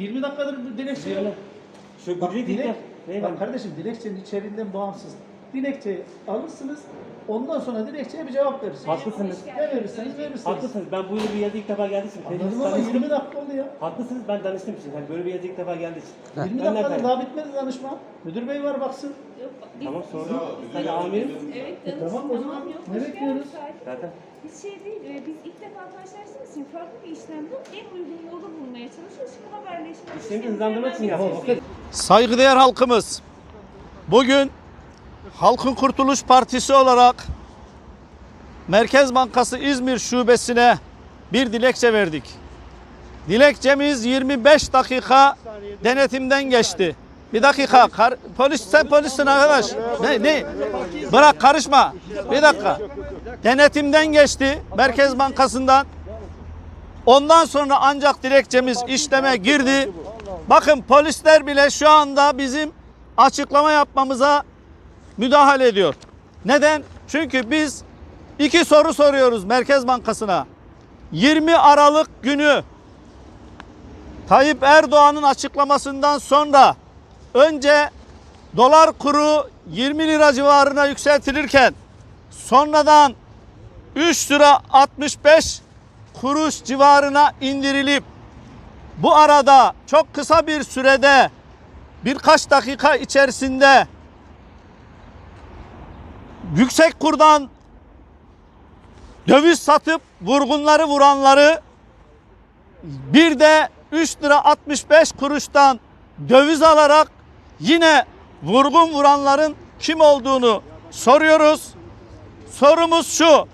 20 dakikadır dilekçe yok. Şu Bak, dilek. Eyvallah. bak kardeşim dilekçenin içeriğinden bağımsız. Dilekçeyi alırsınız. Ondan sonra dilekçeye bir cevap verirsiniz. Haklısınız. Ne verirseniz verirsiniz. Haklısınız. Ben bu bir yerde ilk defa geldiğim için. Anladım ama 20 dakika oldu ya. Haklısınız. Ben danıştım için. Yani böyle bir yerde ilk defa geldiği için. 20 Ben dakikadır daha bitmedi danışma. Müdür bey var baksın. Yok, biz- Tamam sorun. Hadi amirim. Evet, E, danış, tamam, o zaman yok, ne hoş bekliyoruz? geldin. Zaten. Biz şey değil, e, biz ilk defa karşılaştığımız için farklı bir işlem bu. En uygun yolu bulmaya çalışıyoruz. Şimdi haberleşme. İşlerimizi hızlandırmak için yapıyoruz. Saygıdeğer halkımız, bugün Halkın Kurtuluş Partisi olarak Merkez Bankası İzmir Şubesi'ne bir dilekçe verdik. Dilekçemiz 25 dakika denetimden geçti. Bir dakika, kar- polis sen polissin arkadaş. Ne, ne? Bırak karışma. Bir dakika. Denetimden geçti Merkez Bankası'ndan. Ondan sonra ancak dilekçemiz işleme girdi. Bakın polisler bile şu anda bizim açıklama yapmamıza müdahale ediyor. Neden? Çünkü biz iki soru soruyoruz Merkez Bankası'na. 20 Aralık günü Tayyip Erdoğan'ın açıklamasından sonra önce dolar kuru 20 lira civarına yükseltilirken sonradan 3 lira 65 kuruş civarına indirilip bu arada çok kısa bir sürede birkaç dakika içerisinde yüksek kurdan döviz satıp vurgunları vuranları bir de 3 lira 65 kuruştan döviz alarak yine vurgun vuranların kim olduğunu soruyoruz. Sorumuz şu.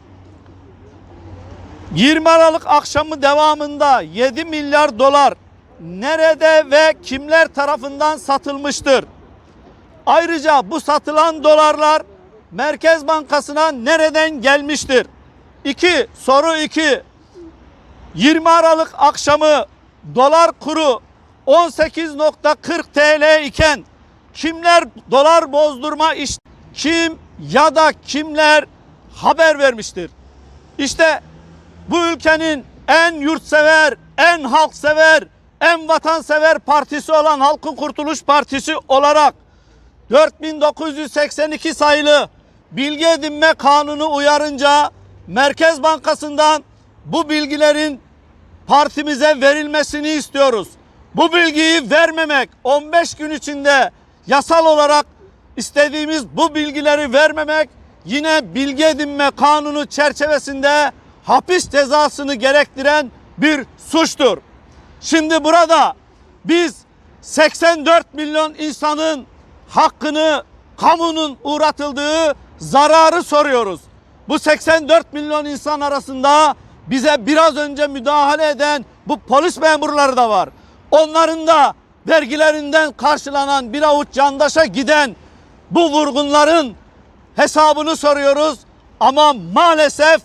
20 Aralık akşamı devamında 7 milyar dolar nerede ve kimler tarafından satılmıştır? Ayrıca bu satılan dolarlar Merkez Bankası'na nereden gelmiştir? 2. Soru 2. 20 Aralık akşamı dolar kuru 18.40 TL iken kimler dolar bozdurma iş kim ya da kimler haber vermiştir? İşte bu ülkenin en yurtsever, en halksever, en vatansever partisi olan Halkın Kurtuluş Partisi olarak 4982 sayılı bilgi edinme kanunu uyarınca Merkez Bankası'ndan bu bilgilerin partimize verilmesini istiyoruz. Bu bilgiyi vermemek 15 gün içinde yasal olarak istediğimiz bu bilgileri vermemek yine bilgi edinme kanunu çerçevesinde hapis cezasını gerektiren bir suçtur. Şimdi burada biz 84 milyon insanın hakkını kamunun uğratıldığı zararı soruyoruz. Bu 84 milyon insan arasında bize biraz önce müdahale eden bu polis memurları da var. Onların da vergilerinden karşılanan bir avuç candaşa giden bu vurgunların hesabını soruyoruz. Ama maalesef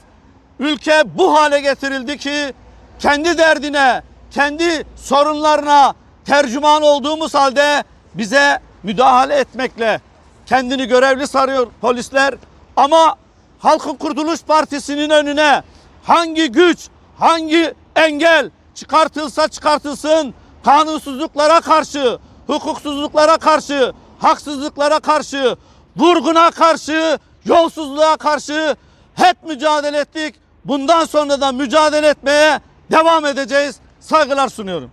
ülke bu hale getirildi ki kendi derdine, kendi sorunlarına tercüman olduğumuz halde bize müdahale etmekle kendini görevli sarıyor polisler. Ama Halkın Kurtuluş Partisi'nin önüne hangi güç, hangi engel çıkartılsa çıkartılsın kanunsuzluklara karşı, hukuksuzluklara karşı, haksızlıklara karşı, vurguna karşı, yolsuzluğa karşı hep mücadele ettik. Bundan sonra da mücadele etmeye devam edeceğiz. Saygılar sunuyorum.